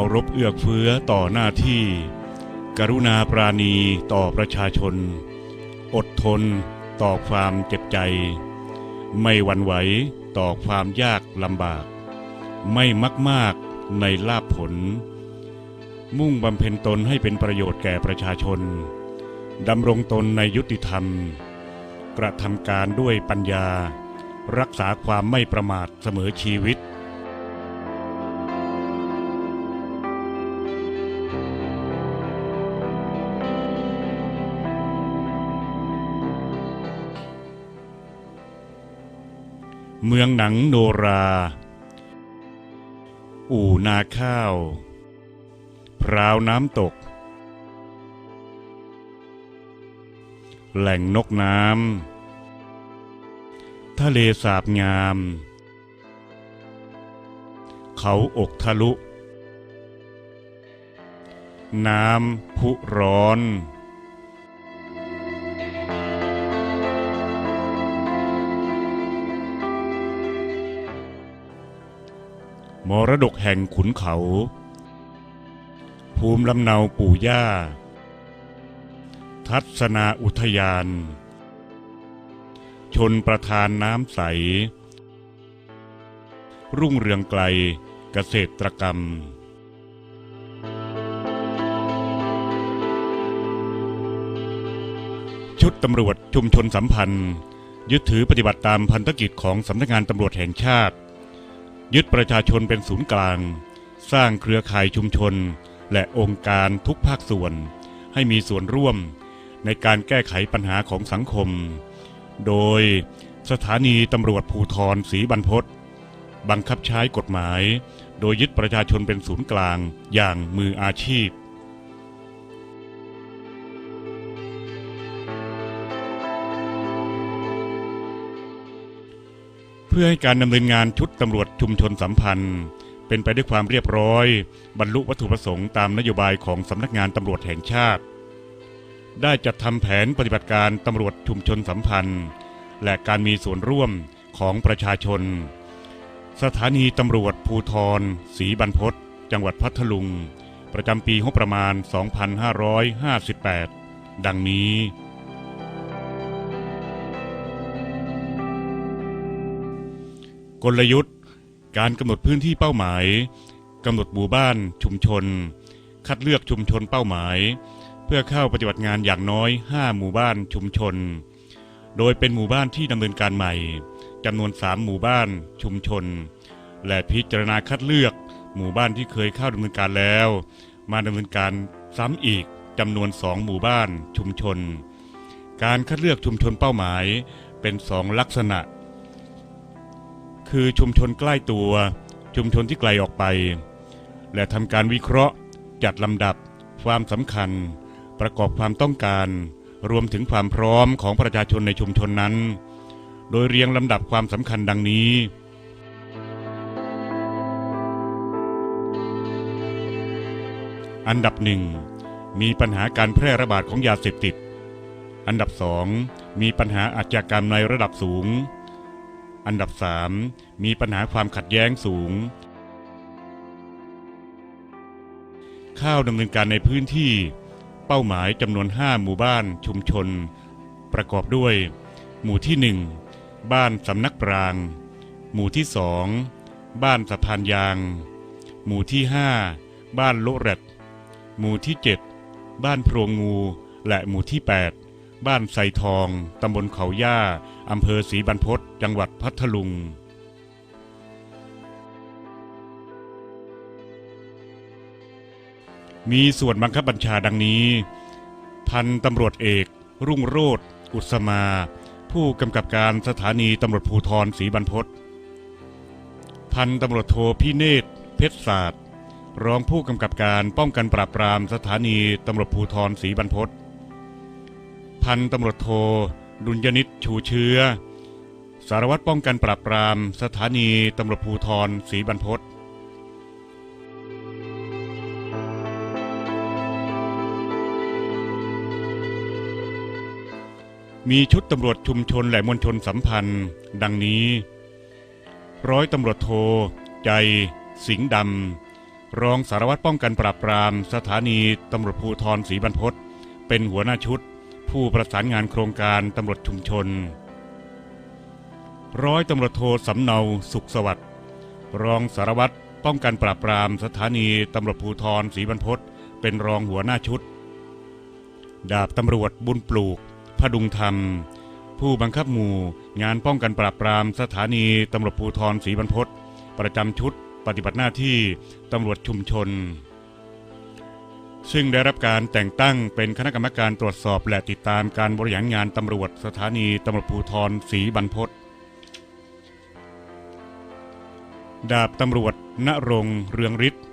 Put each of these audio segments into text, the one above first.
เคารพเอื้อเฟื้อต่อหน้าที่ กรุณาปราณีต่อประชาชน อดทนต่อความเจ็บใจ ไม่หวั่นไหวต่อความยากลำบาก ไม่มักมากในลาภผล มุ่งบำเพ็ญตนให้เป็นประโยชน์แก่ประชาชนดำรงตนในยุติธรรม กระทำการด้วยปัญญา รักษาความไม่ประมาทเสมอชีวิต เมืองหนังโนรา อู่นาข้าว พราวน้ำตก แหล่งนกน้ำ ทะเลสาบงาม เขาอกทะลุ น้ำพุร้อน มรดกแห่งขุนเขา ภูมิลำเนาปู่ย่า ทัศนาอุทยาน ชนประธานน้ำใส รุ่งเรืองไกลเกษตรกรรมชุดตำรวจชุมชนสัมพันธ์ ยึดถือปฏิบัติตามพันธกิจของสำนักงานตำรวจแห่งชาติ ยึดประชาชนเป็นศูนย์กลาง สร้างเครือข่ายชุมชน และองค์การทุกภาคส่วน ให้มีส่วนร่วมในการแก้ไขปัญหาของสังคม โดยสถานีตำรวจภูทรศรีบรรพตบังคับใช้กฎหมาย โดยยึดประชาชนเป็นศูนย์กลางอย่างมืออาชีพ เพื่อให้การดำเนินงานชุดตำรวจชุมชนสัมพันธ์ เป็นไปด้วยความเรียบร้อย บรรลุวัตถุประสงค์ตามนโยบายของสำนักงานตำรวจแห่งชาติ ได้จัดทำแผนปฏิบัติการตำรวจชุมชนสัมพันธ์ และการมีส่วนร่วมของประชาชน สถานีตำรวจภูทรศรีบรรพตจังหวัดพัทลุง ประจำปีงบประมาณ 2558 ดังนี้ กลยุทธ์ การกำหนดพื้นที่เป้าหมายกำหนดหมู่บ้านชุมชน คัดเลือกชุมชนเป้าหมาย เพื่อเข้าปฏิบัติงานอย่างน้อย 5 หมู่บ้านชุมชน โดยเป็นหมู่บ้านที่ดำเนินการใหม่จำนวน 3 หมู่บ้านชุมชน และพิจารณาคัดเลือกหมู่บ้านที่เคยเข้าดำเนินการแล้ว มาดำเนินการซ้ำอีกจำนวน 2 หมู่บ้านชุมชน การคัดเลือกชุมชนเป้าหมายเป็น 2 ลักษณะ คือชุมชนใกล้ตัว ชุมชนที่ไกลออกไป และทำการวิเคราะห์ จัดลำดับ ความสำคัญ ประกอบความต้องการ รวมถึงความพร้อมของประชาชนในชุมชนนั้น โดยเรียงลำดับความสำคัญดังนี้อันดับหนึ่งมีปัญหาการแพร่ระบาดของยาเสพติด อันดับสองมีปัญหาอาชญากรรมในระดับสูง อันดับ 3 มีปัญหาความขัดแย้งสูง ข้าวดำเนินการในพื้นที่ เป้าหมายจำนวน 5 หมู่บ้านชุมชน ประกอบด้วย หมู่ที่ 1 บ้านสำนักปราง หมู่ที่ 2 บ้านสะพานยาง หมู่ที่ 5 บ้านโลแรดหมู่ที่ 7 บ้านโพรงงูและหมู่ที่ 8 บ้านไซทอง ตำบลเขาย่า อำเภอศรีบรรพตจังหวัดพัทลุง มีส่วนบังคับบัญชาดังนี้ พันตำรวจเอก รุ่งโรธอุสมา ผู้กำกับการสถานีตำรวจภูธรศรีบรรพตพันตำรวจโทพิเนศเพชรศาสตร์รองผู้กำกับการป้องกันปราบปรามสถานีตำรวจภูธรศรีบรรพต พันตำรวจโท ดุลยนิตชูเชื้อ สารวัตรป้องกันปราบปราม สถานีตำรวจภูธรศรีบรรพตมีชุดตำรวจชุมชนและมวลชนสัมพันธ์ ดังนี้ ร้อยตำรวจโท ใจ สิงห์ดำ รองสารวัตรป้องกันปราบปราม สถานีตำรวจภูธรศรีบรรพตเป็นหัวหน้าชุด ผู้ประสานงานโครงการตำรวจชุมชน ร้อยตำรวจโทสำเนาสุขสวัสดิ์รองสารวัตรป้องกันปราบปรามสถานีตำรวจภูธรศรีบรรพตเป็นรองหัวหน้าชุด ดาบตำรวจบุญปลูก พดุงธรรม ผู้บังคับหมู่งานป้องกันปราบปรามสถานีตำรวจภูธรศรีบรรพตประจำชุด ปฏิบัติหน้าที่ตำรวจชุมชน ซึ่งได้รับการแต่งตั้งเป็นคณะกรรมการตรวจสอบและติดตามการบริหารงานตำรวจสถานีตำรวจภูธรศรีบรรพตดาบตำรวจณรงค์เรืองฤทธิ์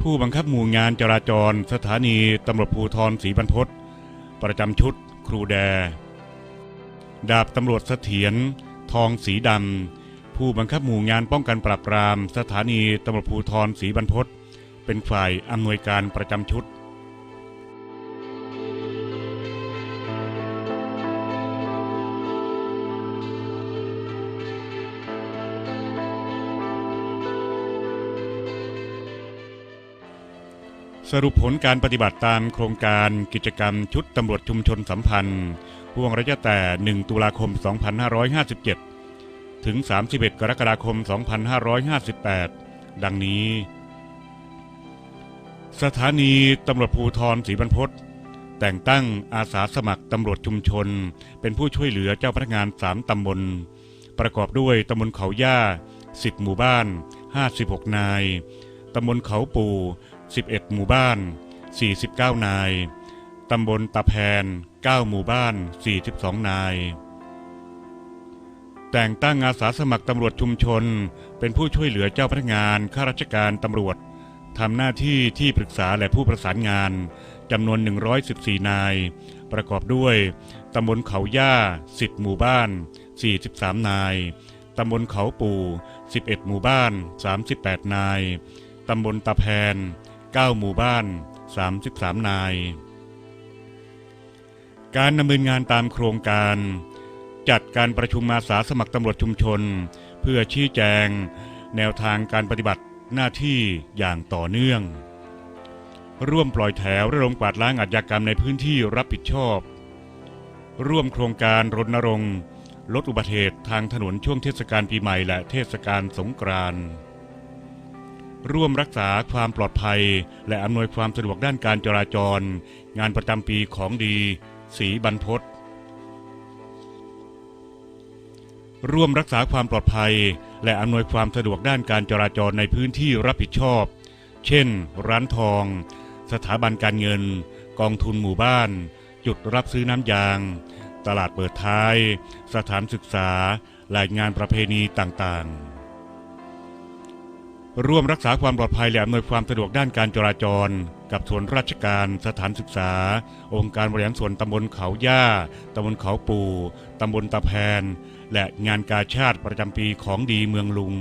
ผู้บังคับหมู่งานจราจร สถานีตำรวจภูธรศรีบรรพตประจำชุด ครูแด ดาบตำรวจเสถียรทองสีดำผู้บังคับหมู่งานป้องกันปราบปราม สถานีตำรวจภูธรศรีบรรพตเป็นฝ่ายอำนวยการประจำชุด สรุปผลการปฏิบัติตามโครงการกิจกรรมชุดตำรวจชุมชนสัมพันธ์ห่วงระยะแต่ 1 ตุลาคม 2557 ถึง 31 กรกฎาคม 2558 ดังนี้ สถานีตำรวจภูธรศรีบรรพตแต่งตั้งอาสาสมัครตำรวจชุมชน เป็นผู้ช่วยเหลือเจ้าพนักงาน 3 ตำบล ประกอบด้วยตำบลเขาย่า 10 หมู่บ้าน 56 นาย ตำบลเขาปู่ 11 หมู่บ้าน 49 นาย ตำบลตะแพน 9 หมู่บ้าน 42 นาย แต่งตั้งอาสาสมัครตำรวจชุมชน เป็นผู้ช่วยเหลือเจ้าพนักงานข้าราชการตำรวจทำหน้าที่ที่ปรึกษาและผู้ประสานงานจำนวน 114 นาย ประกอบด้วยตำบลเขาย่า 10 หมู่บ้าน 43 นาย ตำบลเขาปู่ 11 หมู่บ้าน 38 นาย ตำบลตะแพน 9 หมู่บ้าน 33 นาย การดำเนินงานตามโครงการ จัดการประชุมอาสาสมัครตำรวจชุมชน เพื่อชี้แจง แนวทางการปฏิบัติหน้าที่อย่างต่อเนื่อง ร่วมปล่อยแถวระดมกวาดล้างอาชญากรรมในพื้นที่รับผิดชอบ ร่วมโครงการรณรงค์ลดอุบัติเหตุทางถนนช่วงเทศกาลปีใหม่และเทศกาลสงกรานต์ ร่วมรักษาความปลอดภัย และอำนวยความสะดวกด้านการจราจร งานประจำปีของดีสีบรรพตร่วมรักษาความปลอดภัย และอำนวยความสะดวกด้านการจราจรในพื้นที่รับผิดชอบ เช่น ร้านทอง สถาบันการเงิน กองทุนหมู่บ้าน จุดรับซื้อน้ำยาง ตลาดเปิดท้าย สถานศึกษาและงานประเพณีต่างๆ ร่วมรักษาความปลอดภัยและอำนวยความสะดวกด้านการจราจร กับส่วนราชการสถานศึกษา องค์การบริหารส่วนตำบลเขาย่าตำบลเขาปูตำบลตะแพน และงานกาชาติประจำปีของดีเมืองลุง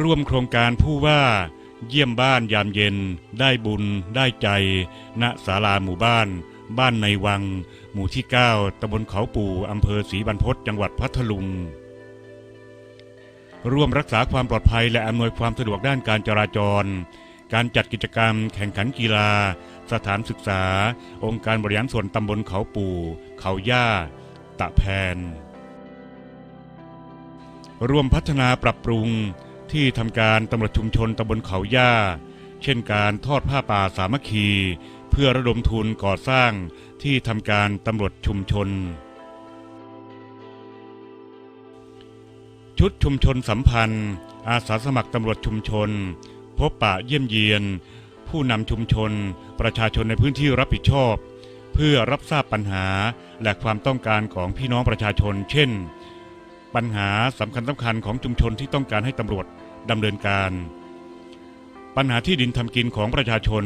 ร่วมโครงการผู้ว่า เยี่ยมบ้านยามเย็น ได้บุญ ได้ใจ ณศาลาหมู่บ้าน บ้านในวัง หมู่ที่ 9ตำบลเขาปู่อำเภอศรีบรรพตจังหวัดพัทลุง ร่วมรักษาความปลอดภัย และอำนวยความสะดวกด้านการจราจร การจัดกิจกรรม แข่งขันกีฬา สถานศึกษา องค์การบริหารส่วนตำบลเขาปู่ เขาย่า ตะแพน ร่วมพัฒนาปรับปรุงที่ทำการตำรวจชุมชนตำบลเขาย่า เช่นการทอดผ้าป่าสามัคคี เพื่อระดมทุนก่อสร้างที่ทำการตำรวจชุมชน ชุดชุมชนสัมพันธ์ อาสาสมัครตำรวจชุมชน พบปะเยี่ยมเยียน ผู้นำชุมชน ประชาชนในพื้นที่รับผิดชอบ เพื่อรับทราบปัญหาและความต้องการของพี่น้องประชาชน เช่น ปัญหาสำคัญสำคัญของชุมชนที่ต้องการให้ตำรวจดำเนินการ ปัญหาที่ดินทำกินของประชาชน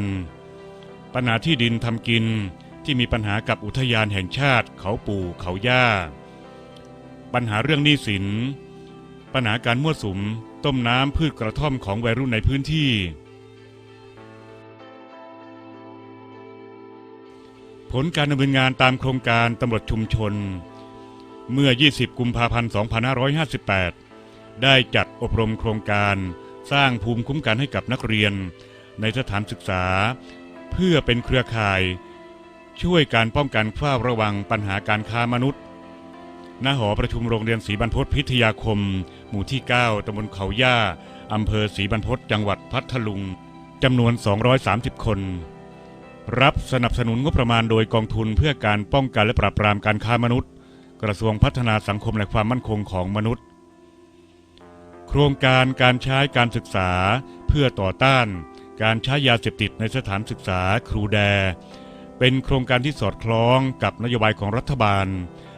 ปัญหาที่ดินทำกินที่มีปัญหากับอุทยานแห่งชาติ เขาปู่เขาย่า ปัญหาเรื่องหนี้สิน ปัญหาการมั่วสุม ต้มน้ำพืชกระท่อมของวัยรุ่นในพื้นที่ ผลการดำเนินงานตามโครงการตำรวจชุมชน เมื่อ 20 กุมภาพันธ์ 2558 ได้จัดอบรมโครงการสร้างภูมิคุ้มกันให้กับนักเรียน ในสถานศึกษา เพื่อเป็นเครือข่าย ช่วยการป้องกันเฝ้าระวังปัญหาการค้ามนุษย์ณหอประชุมโรงเรียนศรีบรรพตพิทยาคม หมู่ที่ 9ตำบลเขาย่าอำเภอศรีบรรพตจังหวัดพัทลุงจำนวน 230 คน รับสนับสนุนงบประมาณโดยกองทุนเพื่อการป้องกันและปราบปรามการค้ามนุษย์ กระทรวงพัฒนาสังคมและความมั่นคงของมนุษย์ โครงการการใช้การศึกษาเพื่อต่อต้าน การใช้ยาเสพติดในสถานศึกษาครูแด เป็นโครงการที่สอดคล้องกับนโยบายของรัฐบาล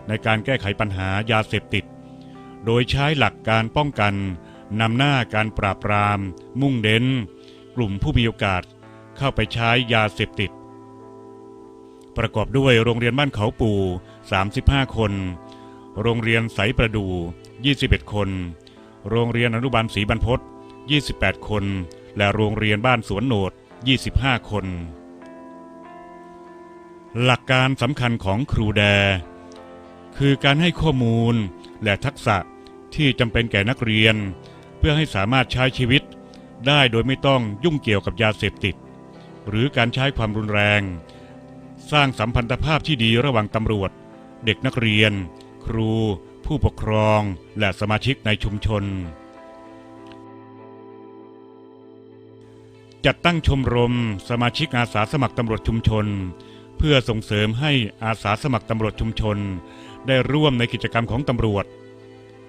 ในการแก้ไขปัญหายาเสพติด โดยใช้หลักการป้องกันนำหน้าการปราบปราม มุ่งเน้น กลุ่มผู้มีโอกาสเข้าไปใช้ยาเสพติด ประกอบด้วยโรงเรียนบ้านเขาปู่ 35 คน โรงเรียนไสประดู 21 คน โรงเรียนอนุบาลศรีบรรพต28 คน และโรงเรียนบ้านสวนโหนด 25 คน หลักการสำคัญของครูแด คือการให้ข้อมูล และทักษะที่จำเป็นแก่นักเรียน เพื่อให้สามารถใช้ชีวิตได้โดยไม่ต้องยุ่งเกี่ยวกับยาเสพติด หรือการใช้ความรุนแรง สร้างสัมพันธภาพที่ดีระหว่างตำรวจ เด็กนักเรียน ครู ผู้ปกครอง และสมาชิกในชุมชน จัดตั้งชมรมสมาชิกอาสาสมัครตำรวจชุมชน เพื่อส่งเสริมให้อาสาสมัครตำรวจชุมชน ได้ร่วมในกิจกรรมของตำรวจ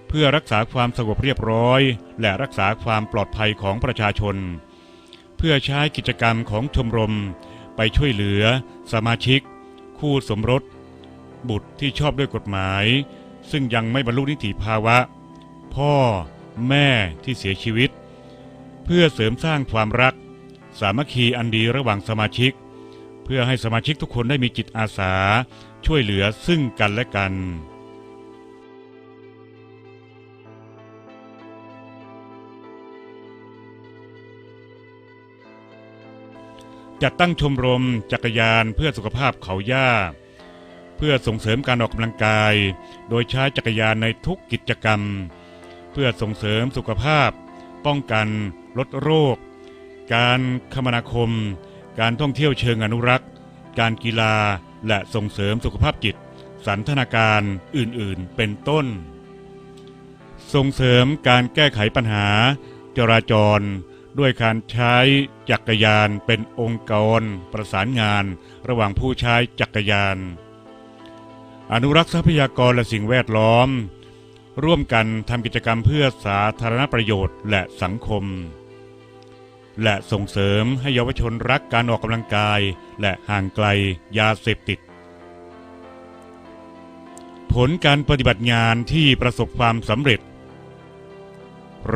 เพื่อรักษาความสงบเรียบร้อย และรักษาความปลอดภัยของประชาชน เพื่อใช้กิจกรรมของชมรม ไปช่วยเหลือ สมาชิก คู่สมรส บุตรที่ชอบด้วยกฎหมาย ซึ่งยังไม่บรรลุนิติภาวะ พ่อ แม่ที่เสียชีวิต เพื่อเสริมสร้างความรัก สามัคคีอันดีระหว่างสมาชิก เพื่อให้สมาชิกทุกคนได้มีจิตอาสา ช่วยเหลือซึ่งกันและกัน จัดตั้งชมรมจักรยานเพื่อสุขภาพเขาย่า เพื่อส่งเสริมการออกกำลังกาย โดยใช้จักรยานในทุกกิจกรรม เพื่อส่งเสริมสุขภาพ ป้องกัน ลดโรค การคมนาคม การท่องเที่ยวเชิงอนุรักษ์ การกีฬา และส่งเสริมสุขภาพจิต สันทนาการอื่นๆ เป็นต้น ส่งเสริมการแก้ไขปัญหา จราจร ด้วยการใช้จักรยานเป็นองค์กร ประสานงานระหว่างผู้ใช้จักรยาน อนุรักษ์ทรัพยากรและสิ่งแวดล้อม ร่วมกันทำกิจกรรมเพื่อสาธารณประโยชน์และสังคม และส่งเสริมให้เยาวชนรักการออกกำลังกาย และห่างไกลยาเสพติด ผลการปฏิบัติงานที่ประสบความสำเร็จ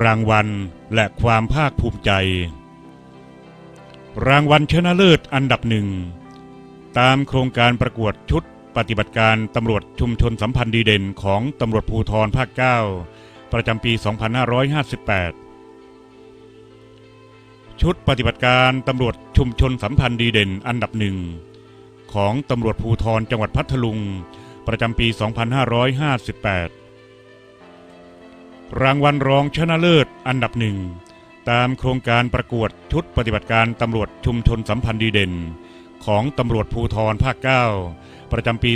รางวัลและความภาคภูมิใจ รางวัลชนะเลิศอันดับหนึ่ง ตามโครงการประกวดชุดปฏิบัติการตำรวจชุมชนสัมพันธ์ดีเด่นของตำรวจภูธรภาค 9 ประจำปี 2558 ชุดปฏิบัติการตำรวจชุมชนสัมพันธ์ดีเด่นอันดับหนึ่งของตำรวจภูธรจังหวัดพัทลุง ประจำปี 2558 รางวัลรองชนะเลิศอันดับหนึ่งตามโครงการประกวดชุดปฏิบัติการตำรวจชุมชนสัมพันธ์ดีเด่น ของตำรวจภูธรภาค 9 ประจำปี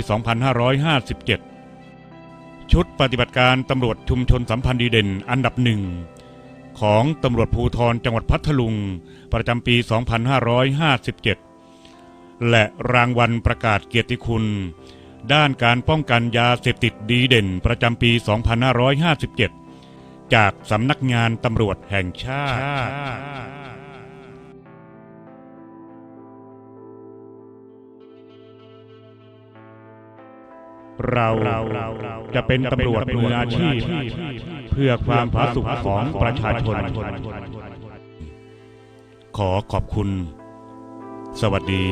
2557 ชุดปฏิบัติการตำรวจชุมชนสัมพันธ์ดีเด่น อันดับหนึ่ง ของตำรวจภูธรจังหวัดพัทลุง ประจำปี 2557 และรางวัลประกาศเกียรติคุณ ด้านการป้องกันยาเสพติดดีเด่นประจำปี 2557 จากสำนักงานตำรวจแห่งชาติ เราจะเป็นตำรวจมืออาชีพ เพื่อความผาสุกของประชาชน ขอขอบคุณ สวัสดี